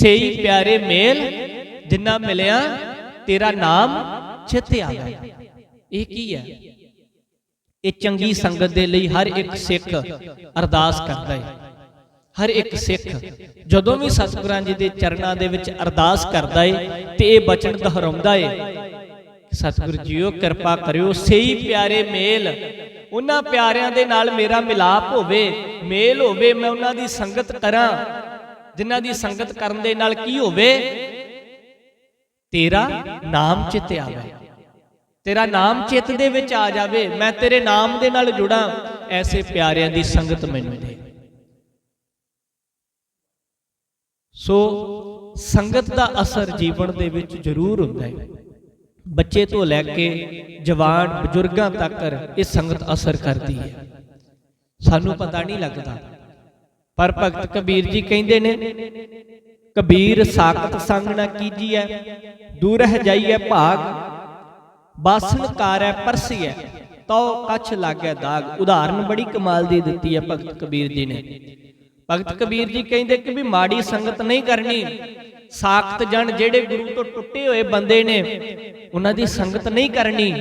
ਸੇਈ ਪਿਆਰੇ ਮੇਲ ਜਿੰਨਾ ਮਿਲਿਆ, ਤੇਰਾ ਨਾਮ ਚਿੱਤ ਆਵੇ ਇਹ ਕੀ ਹੈ? ਇਹ ਚੰਗੀ ਸੰਗਤ ਦੇ ਲਈ ਹਰ ਇੱਕ ਸਿੱਖ ਅਰਦਾਸ ਕਰਦਾ ਹੈ। ਹਰ ਇੱਕ ਸਿੱਖ ਜਦੋਂ ਵੀ ਸਤਿਗੁਰਾਂ ਜੀ ਦੇ ਚਰਨਾਂ ਦੇ ਵਿੱਚ ਅਰਦਾਸ ਕਰਦਾ ਏ ਤੇ ਇਹ ਬਚਨ ਦੁਹਰਾਉਂਦਾ ਏ, ਸਤਿਗੁਰ ਜੀਓ ਕਿਰਪਾ ਕਰਿਓ ਸਹੀ ਪਿਆਰੇ ਮੇਲ, ਉਹਨਾਂ ਪਿਆਰਿਆਂ ਦੇ ਨਾਲ ਮੇਰਾ ਮਿਲਾਪ ਹੋਵੇ, ਮੇਲ ਹੋਵੇ, ਮੈਂ ਉਹਨਾਂ ਦੀ ਸੰਗਤ ਕਰਾਂ। ਜਿਨ੍ਹਾਂ ਦੀ ਸੰਗਤ ਕਰਨ ਦੇ ਨਾਲ ਕੀ ਹੋਵੇ? ਤੇਰਾ ਨਾਮ ਚਿੱਤ ਆਵੇ। ਤੇਰਾ ਨਾਮ ਚਿੱਤ ਦੇ ਵਿੱਚ ਆ ਜਾਵੇ। ਮੈਂ ਤੇਰੇ ਨਾਮ ਦੇ ਨਾਲ ਜੁੜਾਂ। ਐਸੇ ਪਿਆਰਿਆਂ ਦੀ ਸੰਗਤ ਮੈਨੂੰ ਦੇ। ਸੋ ਸੰਗਤ ਦਾ ਅਸਰ ਜੀਵਨ ਦੇ ਵਿੱਚ ਜ਼ਰੂਰ ਹੁੰਦਾ ਹੈ। ਬੱਚੇ ਤੋਂ ਲੈ ਕੇ ਜਵਾਨ, ਬਜ਼ੁਰਗਾਂ ਤੱਕ ਇਹ ਸੰਗਤ ਅਸਰ ਕਰਦੀ ਹੈ। ਸਾਨੂੰ ਪਤਾ ਨਹੀਂ ਲੱਗਦਾ। ਪਰ ਭਗਤ ਕਬੀਰ ਜੀ ਕਹਿੰਦੇ ਨੇ, ਕਬੀਰ ਸਾਖਤ ਸੰਗ ਨਾ ਕੀਜੀਐ ਦੂਰ ਰਹਿ ਜਾਈਐ ਭਾਗ, ਬਾਸਨ ਕਾਰੈ ਪਰਸੀਐ, ਤਉ ਕਛ ਲਾਗੈ ਦਾਗ। ਉਦਾਹਰਨ ਬੜੀ ਕਮਾਲ ਦੀ ਦਿੱਤੀ ਹੈ ਭਗਤ ਕਬੀਰ ਜੀ ਨੇ। ਭਗਤ ਕਬੀਰ ਜੀ ਕਹਿੰਦੇ ਕਿ ਵੀ ਮਾੜੀ ਸੰਗਤ ਨਹੀਂ ਕਰਨੀ। ਸਾਖਤ ਜਣ ਜਿਹੜੇ ਗੁਰੂ ਤੋਂ ਟੁੱਟੇ ਹੋਏ ਬੰਦੇ ਨੇ, ਉਹਨਾਂ ਦੀ ਸੰਗਤ ਨਹੀਂ ਕਰਨੀ।